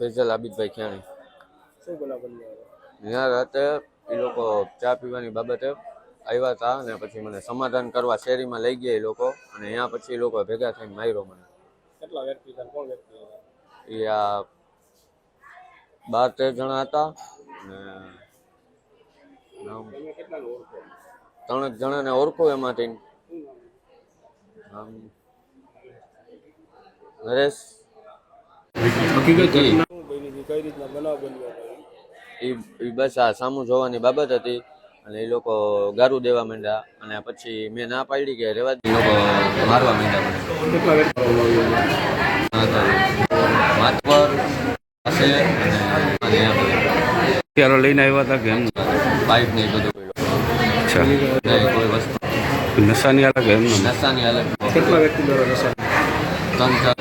Phrasal આબિદભાઈ ખ્યાણી શું બન્યો રાતે એ લોકો ચા પીવાની બાબતે આવ્યા હતા અને પછી મને સમાધાન કરવા શેરીમાં લઈ ગયા એ લોકો અને ત્યાં પછી એ લોકો ભેગા થઈને માર્યો મને. કેટલા વ્યક્તિ હતા? કોણ વ્યક્તિ હતા? એ આ બાર તેર જણા હતા અને ત્રણ જણાને ઓળખું એમાંથી. નરેશ. હકીકત કઈ રીતના બનાવ બન્યો ઈ બસ આ સામું જોવાની બાબત હતી અને એ લોકો ગારું દેવા માંડ્યા અને પછી મેં ના પાડી કે રેવા દે. લોકો મારવા માંડ્યા પાસે અને ત્યારે લઈને આવ્યા હતા કે એમ? પાઇપ ને બધું અચ્છા. કોઈ વસ્તુ નશાની અલગ એમ? નશાની અલગ કેટલા વ્યક્તિ દ્વારા નશા ત્રણ ચાર.